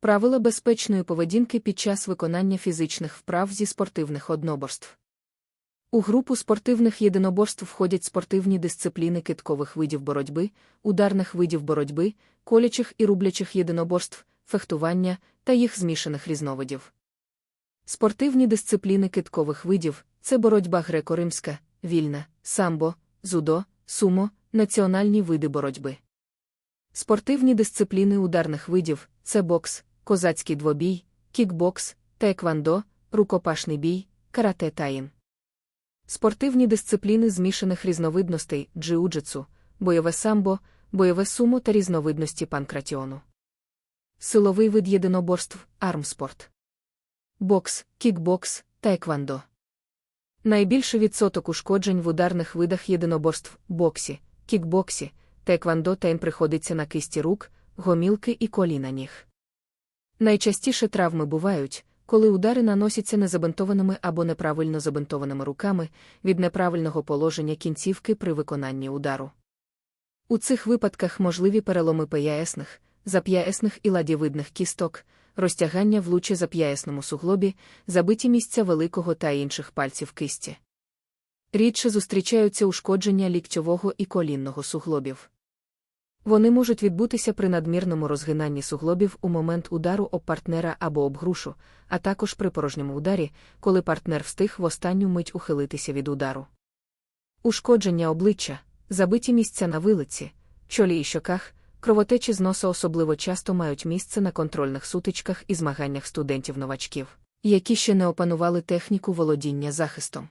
Правила безпечної поведінки під час виконання фізичних вправ зі спортивних одноборств. У групу спортивних єдиноборств входять спортивні дисципліни киткових видів боротьби, ударних видів боротьби, колячих і рублячих єдиноборств, фехтування та їх змішаних різновидів. Спортивні дисципліни киткових видів це боротьба греко-римська, вільна, самбо, зудо, сумо, національні види боротьби. Спортивні дисципліни ударних видів це бокс, козацький двобій, кікбокс, таеквондо, рукопашний бій, карате таїн. Спортивні дисципліни змішаних різновидностей джиу-джитсу, бойове самбо, бойове сумо та різновидності панкратіону. Силовий вид єдиноборств армспорт. Бокс, кікбокс, таеквондо. Найбільший відсоток ушкоджень в ударних видах єдиноборств боксі, кікбоксі, таеквондо та їм приходиться на кисті рук, гомілки і коліна ніг. Найчастіше травми бувають, коли удари наносяться незабинтованими або неправильно забинтованими руками від неправильного положення кінцівки при виконанні удару. У цих випадках можливі переломи паясних, зап'ясних і ладєвидних кісток, розтягання в луче зап'ясному суглобі, забиті місця великого та інших пальців кисті. Рідше зустрічаються ушкодження ліктьового і колінного суглобів. Вони можуть відбутися при надмірному розгинанні суглобів у момент удару об партнера або об грушу, а також при порожньому ударі, коли партнер встиг в останню мить ухилитися від удару. Ушкодження обличчя, забиті місця на вилиці, чолі і щоках, кровотечі з носа особливо часто мають місце на контрольних сутичках і змаганнях студентів-новачків, які ще не опанували техніку володіння захистом.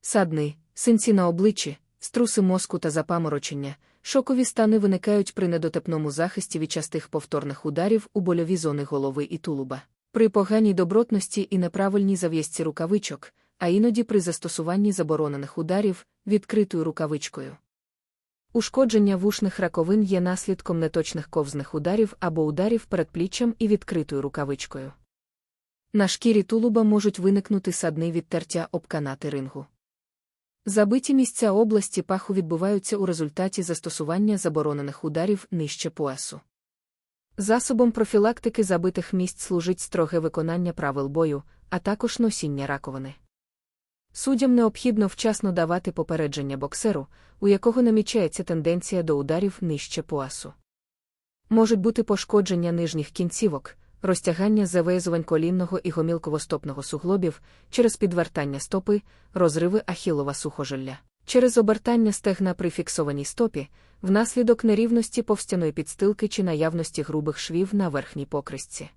Садни, синці на обличчі, струси мозку та запаморочення. Шокові стани виникають при недотепному захисті від частих повторних ударів у больові зони голови і тулуба, при поганій добротності і неправильній зав'язці рукавичок, а іноді при застосуванні заборонених ударів відкритою рукавичкою. Ушкодження вушних раковин є наслідком неточних ковзних ударів або ударів перед пліччям і відкритою рукавичкою. На шкірі тулуба можуть виникнути садни відтертя об канати рингу. Забиті місця області паху відбуваються у результаті застосування заборонених ударів нижче поясу. Засобом профілактики забитих місць служить строге виконання правил бою, а також носіння раковини. Суддям необхідно вчасно давати попередження боксеру, у якого намічається тенденція до ударів нижче поясу. Можуть бути пошкодження нижніх кінцівок, розтягання завезувань колінного і гомілково-стопного суглобів через підвертання стопи, розриви ахілова сухожилля, через обертання стегна при фіксованій стопі, внаслідок нерівності повстяної підстилки чи наявності грубих швів на верхній покрисці.